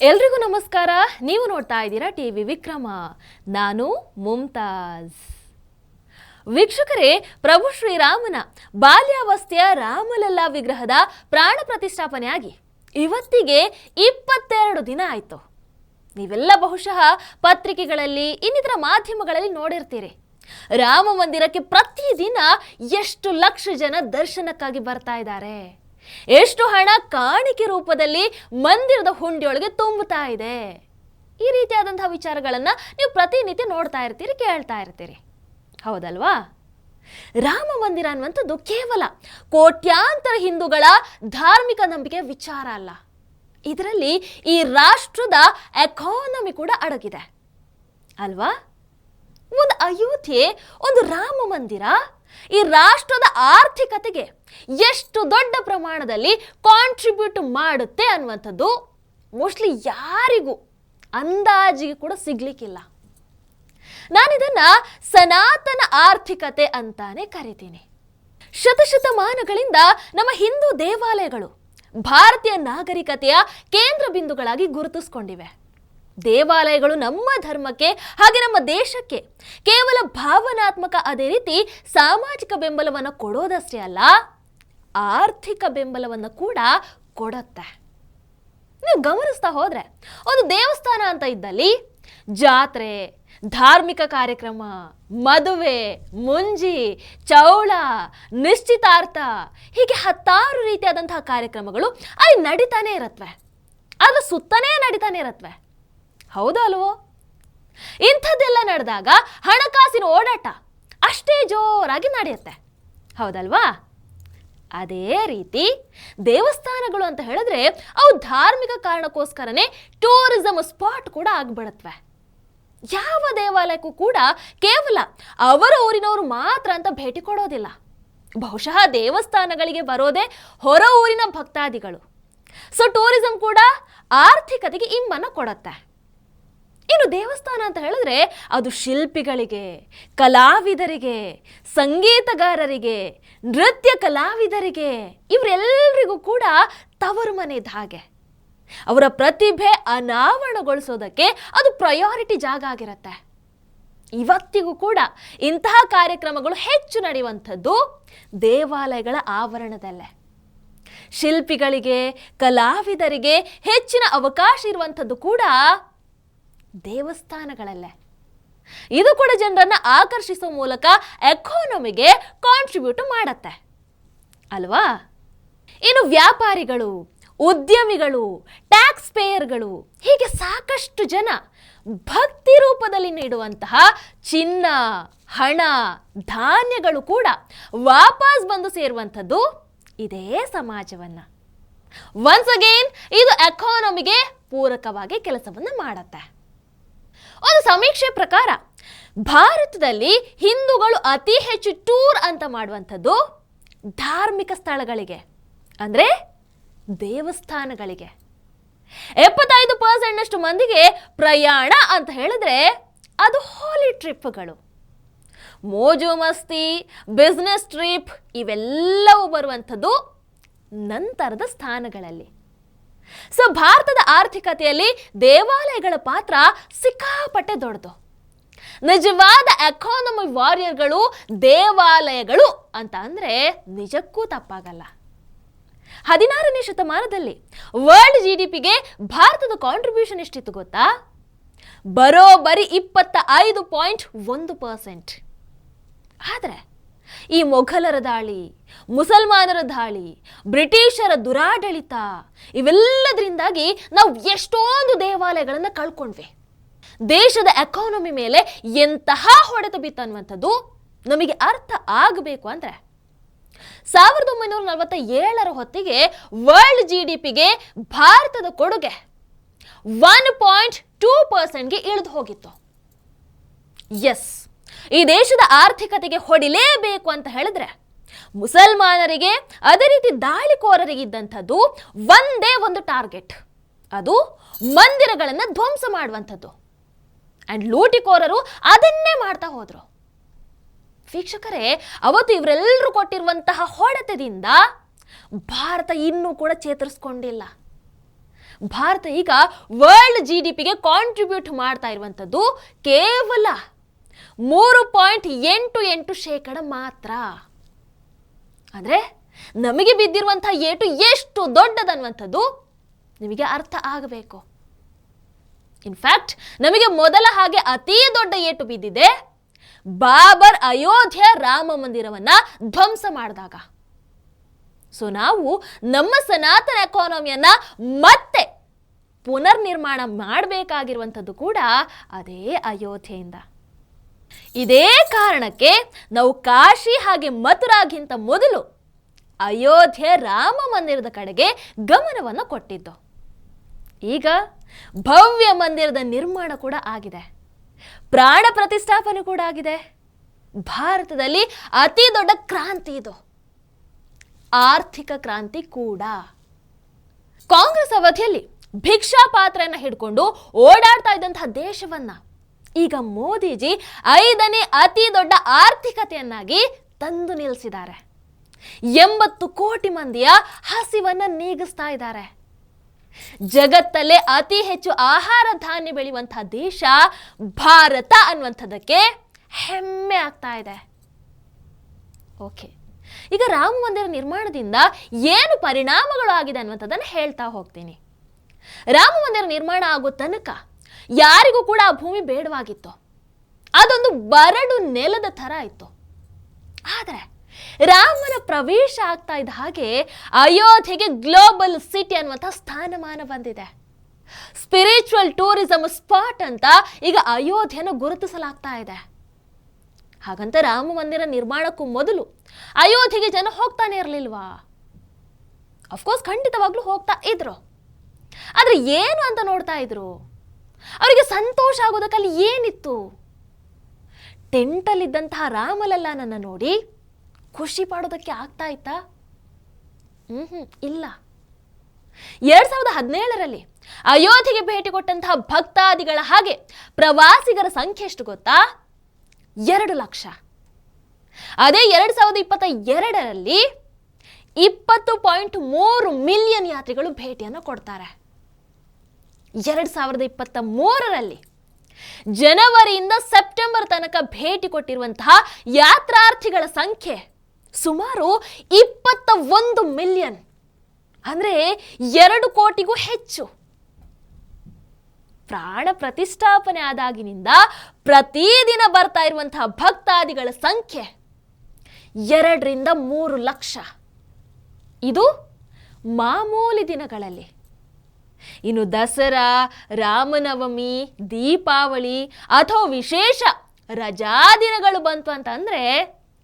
ಎಲ್ರಿಗೂ ನಮಸ್ಕಾರ. ನೀವು ನೋಡ್ತಾ ಇದ್ದೀರಾ ಟಿ ವಿ ವಿಕ್ರಮ. ನಾನು ಮುಮ್ತಾಜ್ ವೀಕ್ಷಕರೇ, ಪ್ರಭು ಶ್ರೀರಾಮನ ಬಾಲ್ಯಾವಸ್ಥೆಯ ರಾಮಲಲ್ಲಾ ವಿಗ್ರಹದ ಪ್ರಾಣ ಪ್ರತಿಷ್ಠಾಪನೆಯಾಗಿ ಇವತ್ತಿಗೆ ಇಪ್ಪತ್ತೆರಡು ದಿನ ಆಯಿತು. ನೀವೆಲ್ಲ ಬಹುಶಃ ಪತ್ರಿಕೆಗಳಲ್ಲಿ, ಇನ್ನಿತರ ಮಾಧ್ಯಮಗಳಲ್ಲಿ ನೋಡಿರ್ತೀರಿ. ರಾಮ ಮಂದಿರಕ್ಕೆ ಪ್ರತಿದಿನ ಎಷ್ಟು ಲಕ್ಷ ಜನ ದರ್ಶನಕ್ಕಾಗಿ ಬರ್ತಾ ಇದ್ದಾರೆ. ಎಷ್ಟು ಹಣ ಕಾಣಿಕೆ ರೂಪದಲ್ಲಿ ಮಂದಿರದ ಹುಂಡಿಯೊಳಗೆ ತುಂಬುತ್ತಾ ಇದೆ? ಈ ರೀತಿಯಾದಂತಹ ವಿಚಾರಗಳನ್ನು ನೀವು ಪ್ರತಿನಿತ್ಯ ನೋಡ್ತಾ ಇರ್ತೀರಿ, ಕೇಳ್ತಾ ಇರ್ತೀರಿ. ಹೌದಲ್ವಾ? ರಾಮ ಮಂದಿರ ಅನ್ನುವಂಥದ್ದು ಕೇವಲ ಕೋಟ್ಯಾಂತರ ಹಿಂದೂಗಳ ಧಾರ್ಮಿಕ ನಂಬಿಕೆ ವಿಚಾರ ಅಲ್ಲ. ಇದರಲ್ಲಿ ಈ ರಾಷ್ಟ್ರದ ಎಕಾನಮಿ ಕೂಡ ಅಡಗಿದೆ. ಅಲ್ವಾ? ಒಂದು ಅಯೋಧ್ಯೆ, ಒಂದು ರಾಮ ಮಂದಿರ ಈ ರಾಷ್ಟ್ರದ ಆರ್ಥಿಕತೆಗೆ ಎಷ್ಟು ದೊಡ್ಡ ಪ್ರಮಾಣದಲ್ಲಿ ಕಾಂಟ್ರಿಬ್ಯೂಟ್ ಮಾಡುತ್ತೆ ಅನ್ನುವಂಥದ್ದು ಮೋಸ್ಟ್ಲಿ ಯಾರಿಗೂ ಅಂದಾಜಿಗೆ ಕೂಡ ಸಿಗ್ಲಿಕ್ಕಿಲ್ಲ. ನಾನಿದನ್ನ ಸನಾತನ ಆರ್ಥಿಕತೆ ಅಂತಾನೆ ಕರಿತೀನಿ. ಶತಶತಮಾನಗಳಿಂದ ನಮ್ಮ ಹಿಂದೂ ದೇವಾಲಯಗಳು ಭಾರತೀಯ ನಾಗರಿಕತೆಯ ಕೇಂದ್ರ ಬಿಂದುಗಳಾಗಿ ಗುರುತಿಸ್ಕೊಂಡಿವೆ. ದೇವಾಲಯಗಳು ನಮ್ಮ ಧರ್ಮಕ್ಕೆ ಹಾಗೆ ನಮ್ಮ ದೇಶಕ್ಕೆ ಕೇವಲ ಭಾವನಾತ್ಮಕ ಅದೇ ರೀತಿ ಸಾಮಾಜಿಕ ಬೆಂಬಲವನ್ನು ಕೊಡೋದಷ್ಟೇ ಅಲ್ಲ, ಆರ್ಥಿಕ ಬೆಂಬಲವನ್ನು ಕೂಡ ಕೊಡುತ್ತೆ. ನೀವು ಗಮನಿಸ್ತಾ ಹೋದರೆ ಒಂದು ದೇವಸ್ಥಾನ ಅಂತ ಇದ್ದಲ್ಲಿ ಜಾತ್ರೆ, ಧಾರ್ಮಿಕ ಕಾರ್ಯಕ್ರಮ, ಮದುವೆ, ಮುಂಜಿ, ಚೌಳ, ನಿಶ್ಚಿತಾರ್ಥ, ಹೀಗೆ ಹತ್ತಾರು ರೀತಿಯಾದಂತಹ ಕಾರ್ಯಕ್ರಮಗಳು ಅಲ್ಲಿ ನಡೀತಾನೆ ಇರತ್ವೆ. ಅದು ಸುತ್ತನೇ ನಡೀತಾನೆ ಇರತ್ವೆ. ಹೌದಾ ಅಲ್ವೋ ಇಂಥದ್ದೆಲ್ಲ ನಡೆದಾಗ ಹಣಕಾಸಿನ ಓಡಾಟ ಅಷ್ಟೇ ಜೋರಾಗಿ ನಡೆಯುತ್ತೆ. ಹೌದಲ್ವಾ? ಅದೇ ರೀತಿ ದೇವಸ್ಥಾನಗಳು ಅಂತ ಹೇಳಿದ್ರೆ ಅವು ಧಾರ್ಮಿಕ ಕಾರಣಕ್ಕೋಸ್ಕರನೇ ಟೂರಿಸಂ ಸ್ಪಾಟ್ ಕೂಡ ಆಗ್ಬಿಡತ್ವೆ. ಯಾವ ದೇವಾಲಯಕ್ಕೂ ಕೂಡ ಕೇವಲ ಅವರ ಊರಿನವರು ಮಾತ್ರ ಅಂತ ಭೇಟಿ ಕೊಡೋದಿಲ್ಲ. ಬಹುಶಃ ದೇವಸ್ಥಾನಗಳಿಗೆ ಬರೋದೇ ಹೊರ ಊರಿನ ಭಕ್ತಾದಿಗಳು. ಸೊ ಟೂರಿಸಂ ಕೂಡ ಆರ್ಥಿಕತೆಗೆ ಇಂಬನ್ನು ಕೊಡುತ್ತೆ. ಇನ್ನು ದೇವಸ್ಥಾನ ಅಂತ ಹೇಳಿದ್ರೆ ಅದು ಶಿಲ್ಪಿಗಳಿಗೆ, ಕಲಾವಿದರಿಗೆ, ಸಂಗೀತಗಾರರಿಗೆ, ನೃತ್ಯ ಕಲಾವಿದರಿಗೆ ಇವರೆಲ್ಲರಿಗೂ ಕೂಡ ತವರು ಮನೆದ ಹಾಗೆ. ಅವರ ಪ್ರತಿಭೆ ಅನಾವರಣಗೊಳಿಸೋದಕ್ಕೆ ಅದು ಪ್ರಯಾರಿಟಿ ಜಾಗ ಆಗಿರುತ್ತೆ. ಇವತ್ತಿಗೂ ಕೂಡ ಇಂತಹ ಕಾರ್ಯಕ್ರಮಗಳು ಹೆಚ್ಚು ನಡೆಯುವಂಥದ್ದು ದೇವಾಲಯಗಳ ಆವರಣದಲ್ಲೇ. ಶಿಲ್ಪಿಗಳಿಗೆ, ಕಲಾವಿದರಿಗೆ ಹೆಚ್ಚಿನ ಅವಕಾಶ ಇರುವಂಥದ್ದು ಕೂಡ ದೇವಸ್ಥಾನಗಳಲ್ಲೇ. ಇದು ಕೂಡ ಜನರನ್ನ ಆಕರ್ಷಿಸುವ ಮೂಲಕ ಎಕಾನಮಿಗೆ ಕಾಂಟ್ರಿಬ್ಯೂಟ್ ಮಾಡತ್ತೆ. ಅಲ್ವಾ? ಇನ್ನು ವ್ಯಾಪಾರಿಗಳು, ಉದ್ಯಮಿಗಳು ಟ್ಯಾಕ್ಸ್ ಪೇಯರ್ಗಳು ಹೀಗೆ ಸಾಕಷ್ಟು ಜನ ಭಕ್ತಿ ರೂಪದಲ್ಲಿ ನೀಡುವಂತಹ ಚಿನ್ನ, ಹಣ, ಧಾನ್ಯಗಳು ಕೂಡ ವಾಪಸ್ ಬಂದು ಸೇರುವಂಥದ್ದು ಇದೇ ಸಮಾಜವನ್ನು. ಒನ್ಸ್ ಅಗೇನ್ ಇದು ಎಕಾನಮಿಗೆ ಪೂರಕವಾಗಿ ಕೆಲಸವನ್ನು ಮಾಡತ್ತೆ. ಒಂದು ಸಮೀಕ್ಷೆ ಪ್ರಕಾರ ಭಾರತದಲ್ಲಿ ಹಿಂದೂಗಳು ಅತಿ ಹೆಚ್ಚು ಟೂರ್ ಅಂತ ಮಾಡುವಂಥದ್ದು ಧಾರ್ಮಿಕ ಸ್ಥಳಗಳಿಗೆ, ಅಂದರೆ ದೇವಸ್ಥಾನಗಳಿಗೆ. ಎಪ್ಪತ್ತೈದು ಪರ್ಸೆಂಟ್ನಷ್ಟು ಮಂದಿಗೆ ಪ್ರಯಾಣ ಅಂತ ಹೇಳಿದ್ರೆ ಅದು ಹಾಲಿ ಟ್ರಿಪ್ಗಳು. ಮೋಜು ಮಸ್ತಿ ಬಿಸ್ನೆಸ್ ಟ್ರಿಪ್ ಇವೆಲ್ಲವೂ ಬರುವಂಥದ್ದು ನಂತರದ ಸ್ಥಾನಗಳಲ್ಲಿ. ಸೊ ಭಾರತದ ಆರ್ಥಿಕತೆಯಲ್ಲಿ ದೇವಾಲಯಗಳ ಪಾತ್ರ ಸಿಕ್ಕಾಪಟ್ಟೆ ದೊಡ್ಡದು. ನಿಜವಾದ ಎಕಾನಮಿ ವಾರಿಯರ್ಗಳು ದೇವಾಲಯಗಳು ಅಂತ ಅಂದ್ರೆ ನಿಜಕ್ಕೂ ತಪ್ಪಾಗಲ್ಲ. ಹದಿನಾರನೇ ಶತಮಾನದಲ್ಲಿ ವರ್ಲ್ಡ್ ಜಿ ಡಿ ಪಿಗೆ ಭಾರತದ ಕಾಂಟ್ರಿಬ್ಯೂಷನ್ ಎಷ್ಟಿತ್ತು ಗೊತ್ತಾ? ಬರೋಬ್ಬರಿ ಇಪ್ಪತ್ತ ಐದು ಪಾಯಿಂಟ್ ಒಂದು ಪರ್ಸೆಂಟ್ ಆದರೆ ಈ ಮೊಘಲರ ದಾಳಿ, ಮುಸಲ್ಮಾನರ ದಾಳಿ, ಬ್ರಿಟಿಷರ ದುರಾಡಳಿತ, ಇವೆಲ್ಲದರಿಂದಾಗಿ ನಾವು ಎಷ್ಟೊಂದು ದೇವಾಲಯಗಳನ್ನು ಕಳ್ಕೊಂಡ್ವಿ. ದೇಶದ ಎಕಾನಮಿ ಮೇಲೆ ಎಂತಹ ಹೊಡೆತ ಬಿತ್ತು ಅನ್ನುವಂಥದ್ದು ನಮಗೆ ಅರ್ಥ ಆಗಬೇಕು ಅಂದರೆ ಸಾವಿರದ ಒಂಬೈನೂರ ನಲವತ್ತ ಏಳರ ಹೊತ್ತಿಗೆ ವರ್ಲ್ಡ್ ಜಿ ಡಿ ಪಿಗೆ ಭಾರತದ ಕೊಡುಗೆ ಒನ್ ಪಾಯಿಂಟ್ ಟೂ ಪರ್ಸೆಂಟ್ಗೆ ಇಳಿದು ಹೋಗಿತ್ತು. ಎಸ್ ಈ ದೇಶದ ಆರ್ಥಿಕತೆಗೆ ಹೊಡಿಲೇಬೇಕು ಅಂತ ಹೇಳಿದ್ರೆ ಮುಸಲ್ಮಾನರಿಗೆ, ಅದೇ ರೀತಿ ದಾಳಿಕೋರರಿಗಿದ್ದಂಥದ್ದು ಒಂದೇ ಒಂದು ಟಾರ್ಗೆಟ್. ಅದು ಮಂದಿರಗಳನ್ನು ಧ್ವಂಸ ಮಾಡುವಂಥದ್ದು. ಆ್ಯಂಡ್ ಲೂಟಿಕೋರರು ಅದನ್ನೇ ಮಾಡ್ತಾ ಹೋದರು. ವೀಕ್ಷಕರೇ, ಅವತ್ತು ಇವರೆಲ್ಲರೂ ಕೊಟ್ಟಿರುವಂತಹ ಹೊಡೆತದಿಂದ ಭಾರತ ಇನ್ನೂ ಕೂಡ ಚೇತರಿಸ್ಕೊಂಡಿಲ್ಲ. ಭಾರತ ಈಗ ವರ್ಲ್ಡ್ ಜಿ ಡಿ ಪಿಗೆ ಕಾಂಟ್ರಿಬ್ಯೂಟ್ ಮಾಡ್ತಾ ಇರುವಂಥದ್ದು ಕೇವಲ ಮೂರು ಪಾಯಿಂಟ್ ಎಂಟು ಎಂಟು ಶೇಕಡ ಮಾತ್ರ. ಅಂದರೆ ನಮಗೆ ಬಿದ್ದಿರುವಂಥ ಏಟು ಎಷ್ಟು ದೊಡ್ಡದನ್ನುವಂಥದ್ದು ನಿಮಗೆ ಅರ್ಥ ಆಗಬೇಕು. ಇನ್ಫ್ಯಾಕ್ಟ್ ನಮಗೆ ಮೊದಲ ಹಾಗೆ ಅತೀ ದೊಡ್ಡ ಏಟು ಬಿದ್ದಿದೆ. ಬಾಬರ್ ಅಯೋಧ್ಯೆ ರಾಮ ಮಂದಿರವನ್ನು ಧ್ವಂಸ ಮಾಡಿದಾಗ. ಸೊ ನಾವು ನಮ್ಮ ಸನಾತನ ಎಕಾನಮಿಯನ್ನು ಮತ್ತೆ ಪುನರ್ನಿರ್ಮಾಣ ಮಾಡಬೇಕಾಗಿರುವಂಥದ್ದು ಕೂಡ ಅದೇ ಅಯೋಧ್ಯೆಯಿಂದ. ಇದೇ ಕಾರಣಕ್ಕೆ ನಾವು ಕಾಶಿ ಹಾಗೆ ಮಥುರಾಗಿಂತ ಮೊದಲು ಅಯೋಧ್ಯೆ ರಾಮ ಮಂದಿರದ ಕಡೆಗೆ ಗಮನವನ್ನು ಕೊಟ್ಟಿದ್ದು. ಈಗ ಭವ್ಯ ಮಂದಿರದ ನಿರ್ಮಾಣ ಕೂಡ ಆಗಿದೆ. ಪ್ರಾಣ ಪ್ರತಿಷ್ಠಾಪನೆ ಕೂಡ ಆಗಿದೆ. ಭಾರತದಲ್ಲಿ ಅತಿ ದೊಡ್ಡ ಕ್ರಾಂತಿ ಇದು. ಆರ್ಥಿಕ ಕ್ರಾಂತಿ ಕೂಡ. ಕಾಂಗ್ರೆಸ್ ಅವಧಿಯಲ್ಲಿ ಭಿಕ್ಷಾ ಪಾತ್ರೆಯನ್ನು ಹಿಡ್ಕೊಂಡು ಓಡಾಡ್ತಾ ಇದ್ದಂತಹ ದೇಶವನ್ನ ಈಗ ಮೋದಿಜಿ ಐದನೇ ಅತಿ ದೊಡ್ಡ ಆರ್ಥಿಕತೆಯನ್ನಾಗಿ ತಂದು ನಿಲ್ಲಿಸಿದ್ದಾರೆ ಎಂಬತ್ತು ಕೋಟಿ ಮಂದಿಯ ಹಸಿವನ್ನ ನೀಗಿಸ್ತಾ ಇದ್ದಾರೆ. ಜಗತ್ತಲ್ಲೇ ಅತಿ ಹೆಚ್ಚು ಆಹಾರ ಧಾನ್ಯ ಬೆಳೆಯುವಂತಹ ದೇಶ ಭಾರತ ಅನ್ನುವಂಥದ್ದಕ್ಕೆ ಹೆಮ್ಮೆ ಆಗ್ತಾ ಇದೆ. ಓಕೆ. ಈಗ ರಾಮ ಮಂದಿರ ನಿರ್ಮಾಣದಿಂದ ಏನು ಪರಿಣಾಮಗಳು ಆಗಿದೆ ಅನ್ನುವಂಥದ್ದನ್ನು ಹೇಳ್ತಾ ಹೋಗ್ತೀನಿ. ರಾಮ ಮಂದಿರ ನಿರ್ಮಾಣ ಆಗೋ ತನಕ ಯಾರಿಗೂ ಕೂಡ ಆ ಭೂಮಿ ಬೇಡವಾಗಿತ್ತು. ಅದೊಂದು ಬರಡು ನೆಲದ ಥರ ಇತ್ತು. ಆದರೆ ರಾಮನ ಪ್ರವೇಶ ಆಗ್ತಾ ಇದ್ದ ಹಾಗೆ ಅಯೋಧ್ಯೆಗೆ ಗ್ಲೋಬಲ್ ಸಿಟಿ ಅನ್ನುವಂಥ ಸ್ಥಾನಮಾನ ಬಂದಿದೆ. ಸ್ಪಿರಿಚುವಲ್ ಟೂರಿಸಂ ಸ್ಪಾಟ್ ಅಂತ ಈಗ ಅಯೋಧ್ಯೆಯನ್ನು ಗುರುತಿಸಲಾಗ್ತಾ ಇದೆ. ಹಾಗಂತ ರಾಮ ಮಂದಿರ ನಿರ್ಮಾಣಕ್ಕೂ ಮೊದಲು ಅಯೋಧ್ಯೆಗೆ ಜನ ಹೋಗ್ತಾನೆ ಇರಲಿಲ್ವಾ? ಅಫ್ಕೋರ್ಸ್ ಖಂಡಿತವಾಗ್ಲೂ ಹೋಗ್ತಾ ಇದ್ರು. ಆದರೆ ಏನು ಅಂತ ನೋಡ್ತಾ ಇದ್ರು? ಅವರಿಗೆ ಸಂತೋಷ ಆಗೋದಕ್ಕಲ್ಲಿ ಏನಿತ್ತು? ಟೆಂಟಲ್ಲಿದ್ದಂತಹ ರಾಮಲಲ್ಲನನ್ನ ನೋಡಿ ಖುಷಿ ಪಡೋದಕ್ಕೆ ಆಗ್ತಾ ಇತ್ತಾ? ಹ್ಮ್ ಹ್ಮ್, ಇಲ್ಲ. ಎರಡ್ ಸಾವಿರದ ಹದಿನೇಳರಲ್ಲಿ ಅಯೋಧ್ಯೆಗೆ ಭೇಟಿ ಕೊಟ್ಟಂತಹ ಭಕ್ತಾದಿಗಳ ಹಾಗೆ ಪ್ರವಾಸಿಗರ ಸಂಖ್ಯೆ ಎಷ್ಟು ಗೊತ್ತಾ? ಎರಡು ಲಕ್ಷ. ಅದೇ ಎರಡ್ ಸಾವಿರದ ಇಪ್ಪತ್ತ ಎರಡರಲ್ಲಿ ಇಪ್ಪತ್ತು ಪಾಯಿಂಟ್ ಮೂರು ಮಿಲಿಯನ್ ಯಾತ್ರಿಗಳು ಭೇಟಿಯನ್ನು ಕೊಡ್ತಾರೆ. ಎರಡ್ ಸಾವಿರದ ಇಪ್ಪತ್ತ ಮೂರರಲ್ಲಿ ಜನವರಿಯಿಂದ ಸೆಪ್ಟೆಂಬರ್ ತನಕ ಭೇಟಿ ಕೊಟ್ಟಿರುವಂತಹ ಯಾತ್ರಾರ್ಥಿಗಳ ಸಂಖ್ಯೆ ಸುಮಾರು ಇಪ್ಪತ್ತ ಒಂದು ಮಿಲಿಯನ್. ಅಂದರೆ ಎರಡು ಕೋಟಿಗೂ ಹೆಚ್ಚು. ಪ್ರಾಣ ಪ್ರತಿಷ್ಠಾಪನೆ ಆದಾಗಿನಿಂದ ಪ್ರತಿದಿನ ಬರ್ತಾ ಇರುವಂತಹ ಭಕ್ತಾದಿಗಳ ಸಂಖ್ಯೆ ಎರಡರಿಂದ ಮೂರು ಲಕ್ಷ. ಇದು ಮಾಮೂಲಿ ದಿನಗಳಲ್ಲಿ. ಇನ್ನು ದಸರಾ, ರಾಮನವಮಿ, ದೀಪಾವಳಿ ಅಥವಾ ವಿಶೇಷ ರಜಾ ದಿನಗಳು ಬಂತು ಅಂತಂದ್ರೆ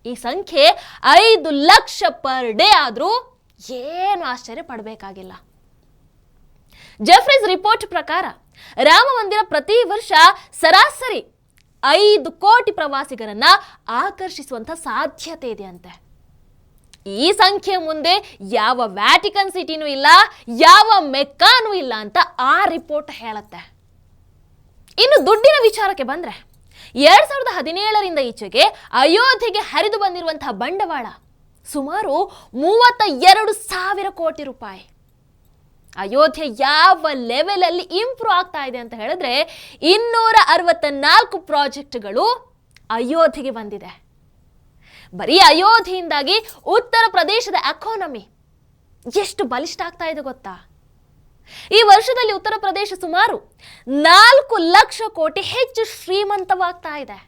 ಈ ಸಂಖ್ಯೆ ಐದು ಲಕ್ಷ ಪರ್ ಡೇ ಆದರೂ ಏನು ಆಶ್ಚರ್ಯ ಪಡಬೇಕಾಗಿಲ್ಲ. ಜೆಫ್ರೀಸ್ ರಿಪೋರ್ಟ್ ಪ್ರಕಾರ ರಾಮ ಮಂದಿರ ಪ್ರತಿ ವರ್ಷ ಸರಾಸರಿ ಐದು ಕೋಟಿ ಪ್ರವಾಸಿಗರನ್ನ ಆಕರ್ಷಿಸುವಂತ ಸಾಧ್ಯತೆ ಇದೆ ಅಂತೆ. ಈ ಸಂಖ್ಯೆ ಮುಂದೆ ಯಾವ ವ್ಯಾಟಿಕನ್ ಸಿಟಿನೂ ಇಲ್ಲ, ಯಾವ ಮೆಕ್ಕಾನೂ ಇಲ್ಲ ಅಂತ ಆ ರಿಪೋರ್ಟ್ ಹೇಳುತ್ತೆ. ಇನ್ನು ದುಡ್ಡಿನ ವಿಚಾರಕ್ಕೆ ಬಂದ್ರೆ, ಎರಡು ಸಾವಿರದ ಹದಿನೇಳರಿಂದ ಈಚೆಗೆ ಅಯೋಧ್ಯೆಗೆ ಹರಿದು ಬಂದಿರುವಂತಹ ಬಂಡವಾಳ ಸುಮಾರು ಮೂವತ್ತ ಎರಡು ಸಾವಿರ ಕೋಟಿ ರೂಪಾಯಿ. ಅಯೋಧ್ಯೆ ಯಾವ ಲೆವೆಲಲ್ಲಿ ಇಂಪ್ರೂವ್ ಆಗ್ತಾ ಇದೆ ಅಂತ ಹೇಳಿದ್ರೆ, ಇನ್ನೂರ ಅರವತ್ತ ನಾಲ್ಕು ಪ್ರಾಜೆಕ್ಟ್ಗಳು ಅಯೋಧ್ಯೆಗೆ ಬಂದಿದೆ. ಬರೀ ಅಯೋಧ್ಯೆಯಿಂದಾಗಿ ಉತ್ತರ ಪ್ರದೇಶದ ಎಕಾನಮಿ ಎಷ್ಟು ಬಲಿಷ್ಠ ಆಗ್ತಾ ಇದೆ ಗೊತ್ತಾ? ಈ ವರ್ಷದಲ್ಲಿ ಉತ್ತರ ಪ್ರದೇಶ ಸುಮಾರು ನಾಲ್ಕು ಲಕ್ಷ ಕೋಟಿ ಹೆಚ್ಚು ಶ್ರೀಮಂತವಾಗ್ತಾ ಇದೆ.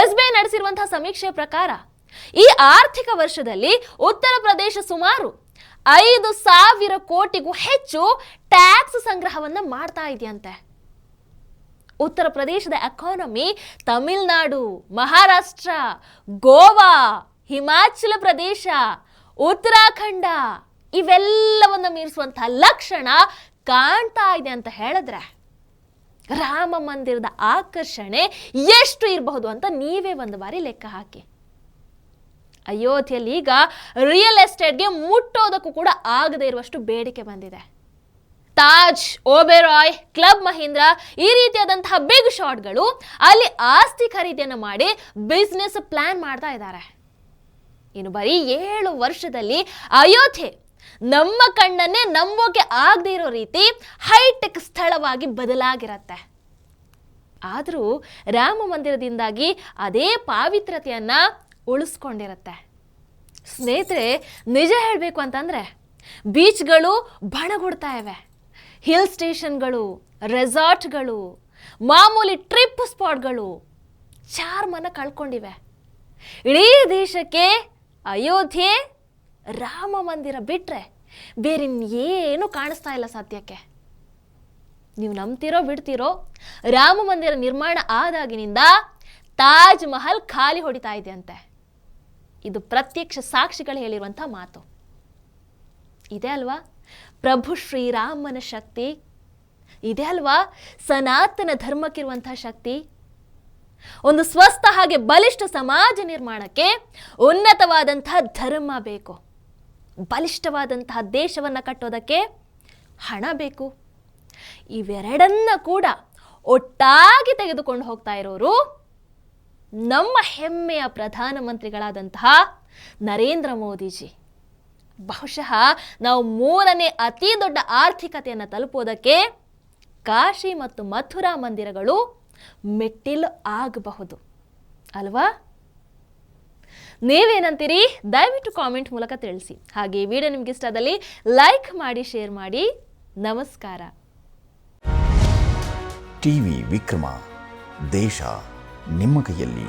ಎಸ್ ಬಿ ಐ ನಡೆಸಿರುವಂತಹ ಸಮೀಕ್ಷೆ ಪ್ರಕಾರ ಈ ಆರ್ಥಿಕ ವರ್ಷದಲ್ಲಿ ಉತ್ತರ ಪ್ರದೇಶ ಸುಮಾರು ಐದು ಸಾವಿರ ಕೋಟಿಗೂ ಹೆಚ್ಚು ಟ್ಯಾಕ್ಸ್ ಸಂಗ್ರಹವನ್ನು ಮಾಡ್ತಾ ಇದೆಯಂತೆ. ಉತ್ತರ ಪ್ರದೇಶದ ಎಕಾನಮಿ ತಮಿಳುನಾಡು, ಮಹಾರಾಷ್ಟ್ರ, ಗೋವಾ, ಹಿಮಾಚಲ ಪ್ರದೇಶ, ಉತ್ತರಾಖಂಡ, ಇವೆಲ್ಲವನ್ನು ಮೀರಿಸುವಂತಹ ಲಕ್ಷಣ ಕಾಣ್ತಾ ಇದೆ ಅಂತ ಹೇಳಿದ್ರೆ ರಾಮ ಮಂದಿರದ ಆಕರ್ಷಣೆ ಎಷ್ಟು ಇರಬಹುದು ಅಂತ ನೀವೇ ಒಂದು ಬಾರಿ ಲೆಕ್ಕ ಹಾಕಿ. ಅಯೋಧ್ಯೆಯಲ್ಲಿ ಈಗ ರಿಯಲ್ ಎಸ್ಟೇಟ್ಗೆ ಮುಟ್ಟೋದಕ್ಕೂ ಕೂಡ ಆಗದೇ ಇರುವಷ್ಟು ಬೇಡಿಕೆ ಬಂದಿದೆ. ತಾಜ್, ಓಬೆರಾಯ್, ಕ್ಲಬ್ ಮಹೀಂದ್ರ ಈ ರೀತಿಯಾದಂತಹ ಬಿಗ್ ಶಾಟ್ಗಳು ಅಲ್ಲಿ ಆಸ್ತಿ ಖರೀದಿಯನ್ನು ಮಾಡಿ ಬಿಸ್ನೆಸ್ ಪ್ಲಾನ್ ಮಾಡ್ತಾ ಇದ್ದಾರೆ. ಇನ್ನು ಬರೀ ಏಳು ವರ್ಷದಲ್ಲಿ ಅಯೋಧ್ಯೆ ನಮ್ಮ ಕಣ್ಣನ್ನೇ ನಂಬೋಕೆ ಆಗದೇ ಇರೋ ರೀತಿ ಹೈಟೆಕ್ ಸ್ಥಳವಾಗಿ ಬದಲಾಗಿರತ್ತೆ. ಆದರೂ ರಾಮ ಮಂದಿರದಿಂದಾಗಿ ಅದೇ ಪಾವಿತ್ರತೆಯನ್ನು ಉಳಿಸ್ಕೊಂಡಿರತ್ತೆ. ಸ್ನೇಹಿತರೆ, ನಿಜ ಹೇಳಬೇಕು ಅಂತಂದರೆ ಬೀಚ್ಗಳು ಬಣಗುಡ್ತಾ ಇವೆ. ಹಿಲ್ ಸ್ಟೇಷನ್ಗಳು, ರೆಸಾರ್ಟ್ಗಳು, ಮಾಮೂಲಿ ಟ್ರಿಪ್ ಸ್ಪಾಟ್ಗಳು ಚಾರ್ಮನ ಕಳ್ಕೊಂಡಿವೆ. ಇಡೀ ದೇಶಕ್ಕೆ ಅಯೋಧ್ಯೆ, ರಾಮ ಮಂದಿರ ಬಿಟ್ಟರೆ ಬೇರೆ ಏನು ಕಾಣಿಸ್ತಾ ಇಲ್ಲ ಸದ್ಯಕ್ಕೆ. ನೀವು ನಂಬ್ತಿರೋ ಬಿಡ್ತಿರೋ ರಾಮ ಮಂದಿರ ನಿರ್ಮಾಣ ಆದಾಗಿನಿಂದ ತಾಜ್ ಮಹಲ್ ಖಾಲಿ ಹೊಡಿತಾ ಇದೆ ಅಂತೆ ಇದು ಪ್ರತ್ಯಕ್ಷ ಸಾಕ್ಷಿಗಳು ಹೇಳಿರುವಂಥ ಮಾತು. ಇದೆ ಅಲ್ವಾ? ಪ್ರಭು ಶ್ರೀರಾಮನ ಶಕ್ತಿ. ಇದೆ ಅಲ್ವಾ? ಸನಾತನ ಧರ್ಮಕ್ಕಿರುವಂತಹ ಶಕ್ತಿ. ಒಂದು ಸ್ವಸ್ಥ ಹಾಗೆ ಬಲಿಷ್ಠ ಸಮಾಜ ನಿರ್ಮಾಣಕ್ಕೆ ಉನ್ನತವಾದಂತಹ ಧರ್ಮ ಬೇಕು. ಬಲಿಷ್ಠವಾದಂತಹ ದೇಶವನ್ನು ಕಟ್ಟೋದಕ್ಕೆ ಹಣ ಬೇಕು. ಇವೆರಡನ್ನ ಕೂಡ ಒಟ್ಟಾಗಿ ತೆಗೆದುಕೊಂಡು ಹೋಗ್ತಾ ಇರೋರು ನಮ್ಮ ಹೆಮ್ಮೆಯ ಪ್ರಧಾನಮಂತ್ರಿಗಳಾದಂತಹ ನರೇಂದ್ರ ಮೋದಿಜಿ. ಬಹುಶಃ ನಾವು ಮೂರನೇ ಅತಿ ದೊಡ್ಡ ಆರ್ಥಿಕತೆಯನ್ನು ತಲುಪೋದಕ್ಕೆ ಕಾಶಿ ಮತ್ತು ಮಥುರಾ ಮಂದಿರಗಳು ಮೆಟ್ಟಿಲು ಆಗಬಹುದು. ಅಲ್ವಾ? ನೀವೇನಂತೀರಿ? ದಯವಿಟ್ಟು ಕಾಮೆಂಟ್ ಮೂಲಕ ತಿಳಿಸಿ. ಹಾಗೆ ವಿಡಿಯೋ ನಿಮ್ಗೆ ಇಷ್ಟದಲ್ಲಿ ಲೈಕ್ ಮಾಡಿ, ಶೇರ್ ಮಾಡಿ. ನಮಸ್ಕಾರ. ಟಿವಿ ವಿಕ್ರಮ. ದೇಶ ನಿಮ್ಮ ಕೈಯಲ್ಲಿ.